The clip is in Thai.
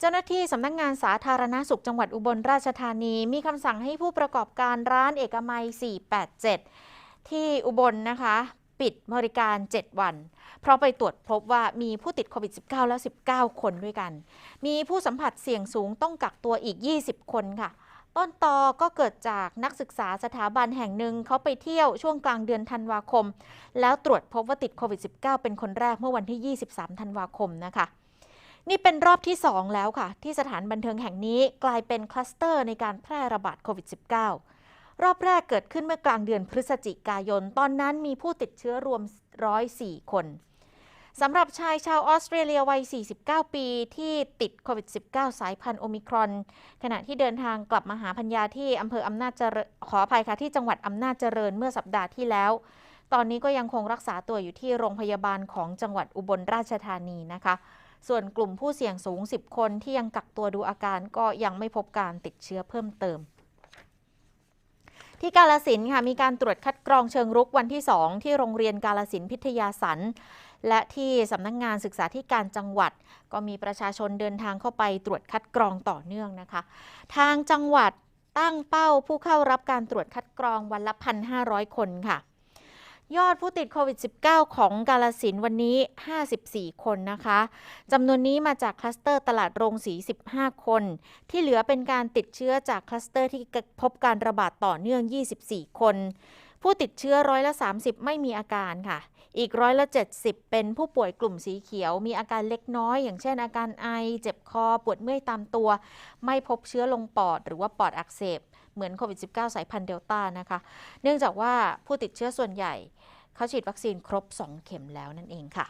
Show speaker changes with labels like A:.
A: เจ้าหน้าที่สำนักงานสาธารณาสุขจังหวัดอุบลราชธานี มีคำสั่งให้ผู้ประกอบการร้านเอกมัย 487 ที่อุบลนะคะ ปิดบริการ 7 วัน เพราะไปตรวจพบว่ามีผู้ติดโควิด -19 แล้ว 19 คนด้วยกัน มีผู้สัมผัสเสี่ยงสูงต้องกักตัวอีก 20 คนค่ะ ต้นตอก็เกิดจากนักศึกษาสถาบันแห่งหนึ่งเขาไปเที่ยวช่วงกลางเดือนธันวาคม แล้วตรวจพบว่าติดโควิด -19 เป็นคนแรกเมื่อวันที่ 23 ธันวาคมนะคะ นี่เป็นรอบที่ 2 แล้วค่ะ ที่สถานบันเทิงแห่งนี้กลายเป็นคลัสเตอร์ในการแพร่ระบาดโควิด -19 รอบแรกเกิดขึ้นเมื่อกลางเดือนพฤศจิกายน ตอนนั้นมีผู้ติดเชื้อรวม 104 คนสำหรับชายชาวออสเตรเลียวัย 49 ปีที่ติดโควิด -19 สายพันธุ์โอมิครอน ขณะที่เดินทางกลับมาหาพัญญาที่อำเภออำนาจเจริญขออภัยค่ะที่จังหวัดอำนาจเจริญเมื่อสัปดาห์ที่แล้ว ตอนนี้ก็ยังคงรักษาตัวอยู่ที่โรงพยาบาลของจังหวัดอุบลราชธานีนะคะ ส่วนกลุ่มผู้เสี่ยงสูง 10 คนที่ยังกักตัวดูอาการก็ยังไม่พบการติดเชื้อเพิ่มเติมที่กาลสินค่ะมีการตรวจคัดกรองเชิงรุกวันที่ 2 ที่โรงเรียนกาลสินพิทยาสันและที่สำนักงงานศึกษาธิการจังหวัด ก็มีประชาชนเดินทางเข้าไปตรวจคัดกรองต่อเนื่องนะคะ ทางจังหวัดตั้งเป้าผู้เข้ารับการตรวจคัดกรองวันละ 1,500 คนค่ะ ยอดผู้ติดโควิด -19 ของกาลสินวันนี้ 54 คนนะคะ จำนวนนี้มาจากคลัสเตอร์ตลาดโรงสี 15 คน ที่เหลือเป็นการติดเชื้อจากคลัสเตอร์ที่พบการระบาดต่อเนื่อง 24 คน ผู้ติดเชื้อร้อยละ 30 ไม่มีอาการค่ะ อีกร้อยละ 70 เป็นผู้ป่วยกลุ่มสีเขียว มีอาการเล็กน้อย อย่างเช่นอาการไอ เจ็บคอ ปวดเมื่อยตามตัว ไม่พบเชื้อลงปอดหรือว่าปอดอักเสบ เหมือนโควิด -19 สายพันธุ์เดลต้านะคะ เนื่องจากว่าผู้ติดเชื้อส่วนใหญ่เขาฉีดวัคซีนครบ 2 เข็มแล้วนั่นเองค่ะ